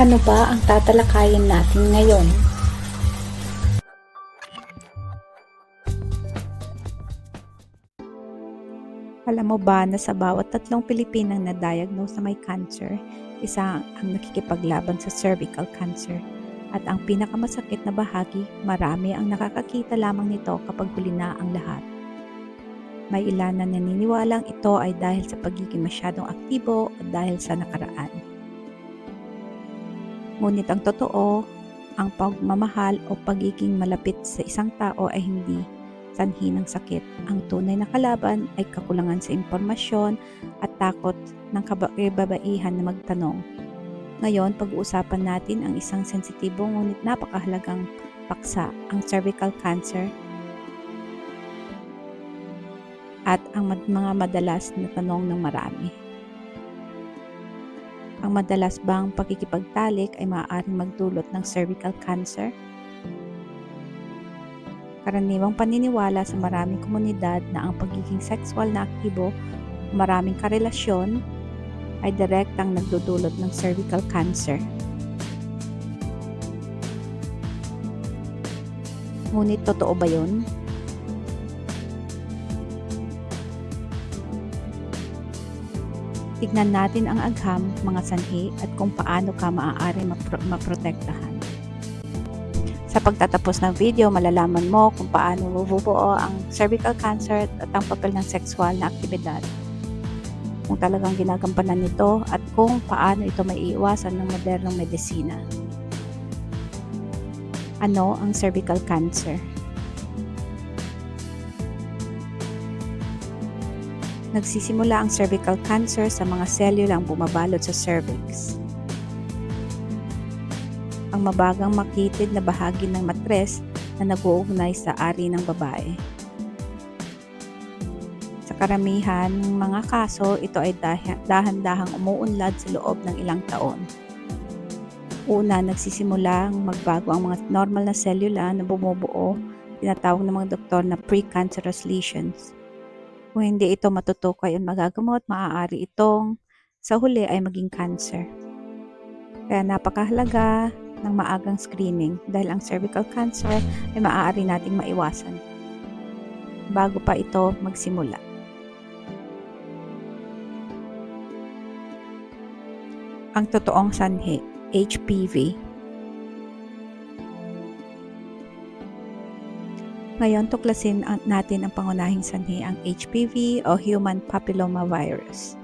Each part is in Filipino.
Ano ba ang tatalakayin natin ngayon? Alam mo ba na sa bawat tatlong Pilipinang na-diagnose na may cancer, isa ang nakikipaglaban sa cervical cancer. At ang pinakamasakit na bahagi, marami ang nakakakita lamang nito kapag huli na ang lahat. May ilan na naniniwalang ito ay dahil sa pagiging masyadong aktibo o dahil sa nakaraan. Ngunit ang totoo, ang pagmamahal o pagiging malapit sa isang tao ay hindi sanhi ng sakit. Ang tunay na kalaban ay kakulangan sa impormasyon at takot ng kababaihan na magtanong. Ngayon, pag-uusapan natin ang isang sensitibo ngunit napakahalagang paksa, ang cervical cancer at ang mga madalas na tanong ng marami. Ang madalas bang pakikipagtalik ay maaaring magdulot ng cervical cancer? karaniwang paniniwala sa maraming komunidad na ang pagiging sexual na aktibo maraming karelasyon ay direktang nagdudulot ng cervical cancer. Ngunit totoo ba yun? Tignan natin ang agham, mga sanhi at kung paano ka maaari mapro- maprotektahan. Sa pagtatapos ng video, malalaman mo kung paano bubuo ang cervical cancer at ang papel ng sexual na aktibidad. Kung talagang ginagampanan nito at kung paano ito may iiwasan ng modernong medisina. Ano ang cervical cancer? Nagsisimula ang cervical cancer sa mga selyulang bumabalot sa cervix ang mabagang makitid na bahagi ng matres na nag-uugnay sa ari ng babae. Sa karamihan ng mga kaso, ito ay dah- dahan-dahang umuunlad sa loob ng ilang taon. Una, nagsisimula magbago ang mga normal na selula na bumubuo, tinatawag ng mga doktor na precancerous lesions. Kung hindi ito matutukoy at magagamot, maaari itong sa huli ay maging cancer. Kaya napakahalaga ng maagang screening dahil ang cervical cancer ay maaari nating maiwasan bago pa ito magsimula. Ang totoong sanhi, HPV. Ngayon, tuklasin natin ang pangunahing sanhi, ang HPV o Human Papilloma Virus.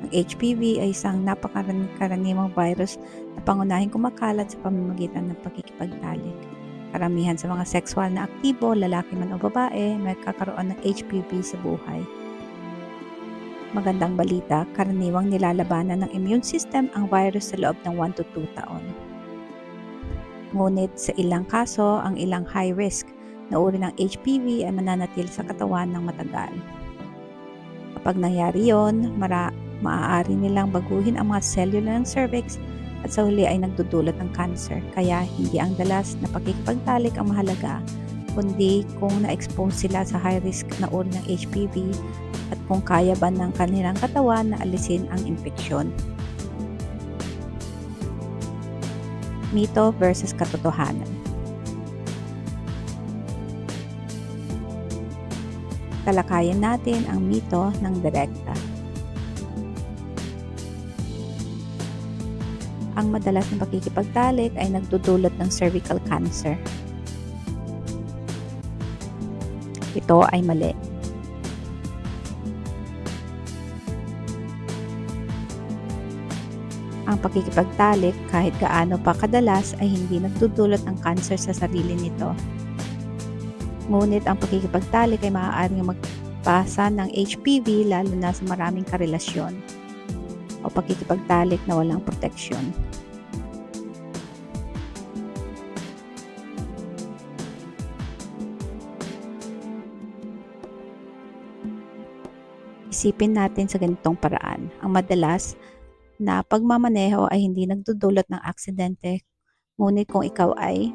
Ang HPV ay isang napakakaraniwang virus na pangunahing kumakalat sa pamamagitan ng pagkikipagtalik. Karamihan sa mga sexual na aktibo, lalaki man o babae, may kakaroon ng HPV sa buhay. Magandang balita, karaniwang nilalabanan ng immune system ang virus sa loob ng 1 to 2 taon. Ngunit sa ilang kaso, ang ilang high risk na uri ng HPV ay mananatil sa katawan ng matagal. Kapag nangyari yon, mara, maaari nilang baguhin ang mga selula ng cervix at sa huli ay nagdudulot ng cancer. Kaya hindi ang dalas na pakikipagtalik ang mahalaga, kundi kung na-expose sila sa high risk na uri ng HPV at kung kaya ba ng kanilang katawan na alisin ang infeksyon. Mito versus katotohanan. Talakayan natin ang mito ng direkta. ang madalas na pakikipagtalik ay nagdudulot ng cervical cancer. Ito ay mali. Ang pakikipagtalik kahit gaano pa kadalas ay hindi nagdudulot ng cancer sa sarili nito. Ngunit ang pakikipagtalik ay maaaring magpasa ng HPV lalo na sa maraming karelasyon o pakikipagtalik na walang proteksyon. Isipin natin sa ganitong paraan. Ang madalas na pagmamaneho ay hindi nagdudulot ng aksidente, ngunit kung ikaw ay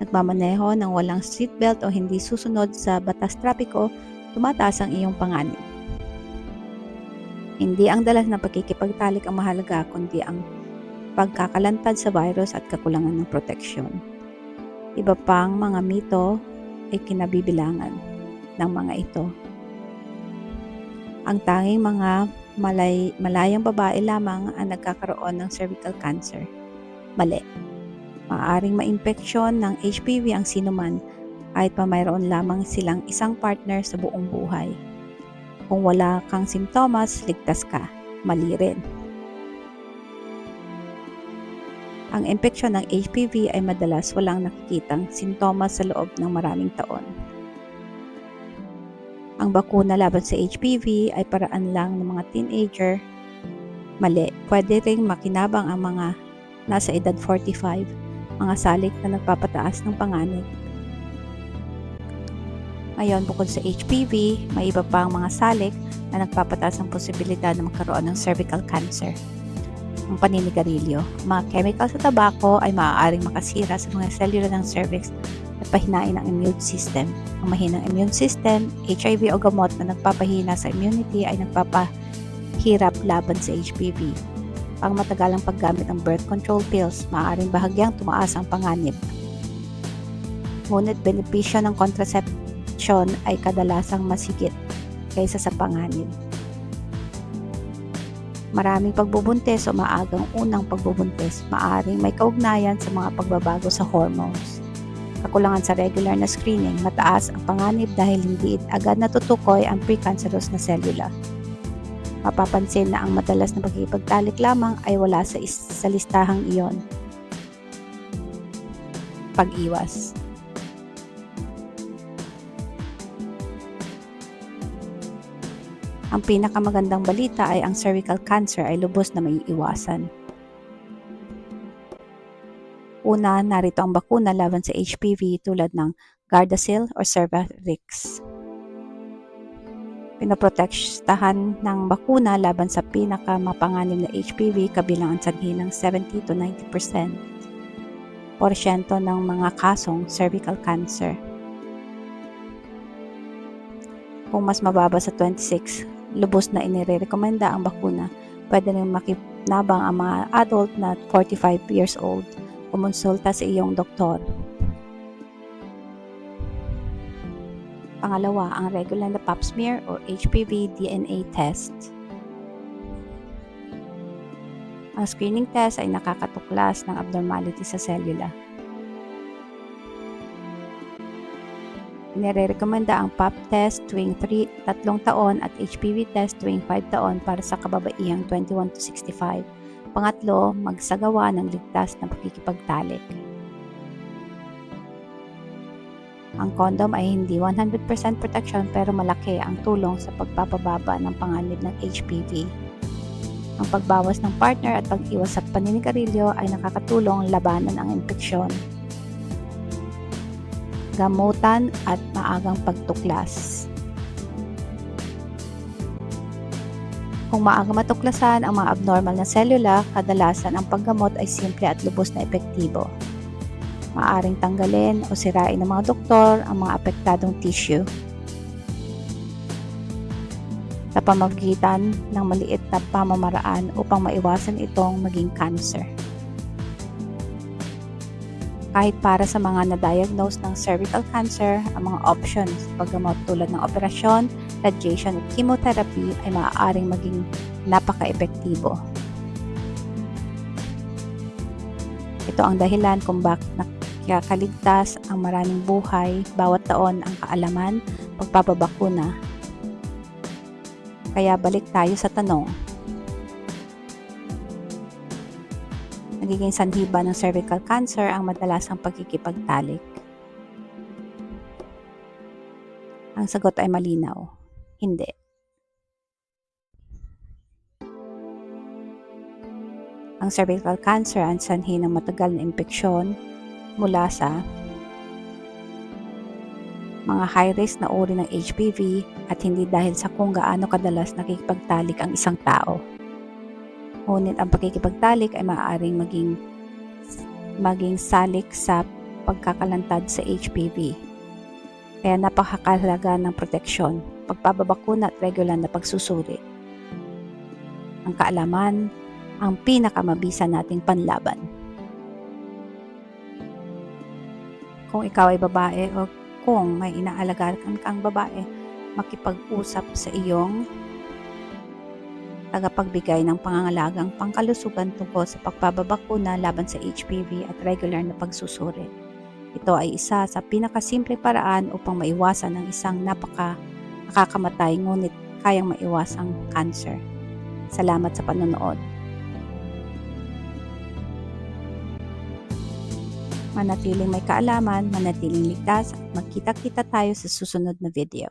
nagmamaneho ng walang seatbelt o hindi susunod sa batas trapiko, tumataas ang iyong panganib. Hindi ang dalas ng pagkikipagtalik ang mahalaga, kundi ang pagkakalantad sa virus at kakulangan ng proteksyon. Iba pang mga mito ay kinabibilangan ng mga ito. Ang tanging mga malay, malayang babae lamang ang nagkakaroon ng cervical cancer. Mali. Maaring maimpeksyon ng HPV ang sinuman kahit pa mayroon lamang silang isang partner sa buong buhay. Kung wala kang simptomas, ligtas ka. Mali rin. Ang impeksyon ng HPV ay madalas walang nakikitang sintomas sa loob ng maraming taon. Ang bakuna laban sa HPV ay paraan lang ng mga teenager. Mali, pwede ring makinabang ang mga nasa edad 45, mga salik na nagpapataas ng panganib. Ngayon, bukod sa HPV, may iba pang mga salik na nagpapataas ng posibilidad na magkaroon ng cervical cancer. Ang paninigarilyo. Mga chemical sa tabako ay maaaring makasira sa mga selula ng cervix pahinain ang immune system. Ang mahinang immune system, HIV o gamot na nagpapahina sa immunity ay nagpapahirap laban sa HPV. Pang matagalang paggamit ng birth control pills, maaaring bahagyang tumaas ang panganib. Ngunit benepisyo ng contraception ay kadalasang masigit kaysa sa panganib. Maraming pagbubuntis o maagang unang pagbubuntis maaring may kaugnayan sa mga pagbabago sa hormones. Kakulangan sa regular na screening, mataas ang panganib dahil hindi agad natutukoy ang precancerous na selula. Mapapansin na ang madalas na pagkikipagtalik lamang ay wala sa, is- sa listahang iyon. Pag-iwas. Ang pinakamagandang balita ay ang cervical cancer ay lubos na may iwasan. Una, narito ang bakuna laban sa HPV tulad ng Gardasil or Cervarix. Pinoprotektahan ng bakuna laban sa pinakamapanganib na HPV kabilang ang sanhi ng 70 to 90% porsyento ng mga kasong cervical cancer. Kung mas mababa sa 26, lubos na inirekomenda ang bakuna. Pwede rin makinabang ang mga adult na 45 years old. Kumonsulta sa iyong doktor. Pangalawa, ang regular na pap smear o HPV DNA test. Ang screening test ay nakakatuklas ng abnormality sa selula. Nire-recommenda ang PAP test tuwing 3, 3 taon at HPV test tuwing 5 taon para sa kababaihang 21 to 65. Pangatlo, magsagawa ng ligtas na pakikipagtalik. Ang condom ay hindi 100% protection pero malaki ang tulong sa pagpapababa ng panganib ng HPV. Ang pagbawas ng partner at pag-iwas sa paninigarilyo ay nakakatulong labanan ang impeksyon gamutan at maagang pagtuklas. Kung maaga matuklasan ang mga abnormal na selula, kadalasan ang paggamot ay simple at lubos na epektibo. Maaring tanggalin o sirain ng mga doktor ang mga apektadong tissue. Sa pamamagitan ng maliit na pamamaraan upang maiwasan itong maging cancer kahit para sa mga na-diagnose ng cervical cancer, ang mga options paggamot tulad ng operasyon, radiation at chemotherapy ay maaaring maging napaka-epektibo. Ito ang dahilan kung bakit nakakaligtas ang maraming buhay bawat taon ang kaalaman, pagpapabakuna. Kaya balik tayo sa tanong, nagiging sanhiba ng cervical cancer ang madalasang pagkikipagtalik? Ang sagot ay malinaw. Hindi. Ang cervical cancer ang sanhi ng matagal na impeksyon mula sa mga high risk na uri ng HPV at hindi dahil sa kung gaano kadalas nakikipagtalik ang isang tao. Ngunit ang pakikipagtalik ay maaaring maging maging salik sa pagkakalantad sa HPV. Kaya napakahalaga ng proteksyon, pagpapabakuna at regular na pagsusuri. Ang kaalaman, ang pinakamabisa nating panlaban. Kung ikaw ay babae o kung may inaalagaan kang babae, makipag-usap sa iyong tagapagbigay ng pangangalagang pangkalusugan tungkol sa pagpapabakuna laban sa HPV at regular na pagsusuri. Ito ay isa sa pinakasimple paraan upang maiwasan ang isang napaka nakakamatay ngunit kayang maiwasang cancer. Salamat sa panonood. Manatiling may kaalaman, manatiling ligtas at magkita-kita tayo sa susunod na video.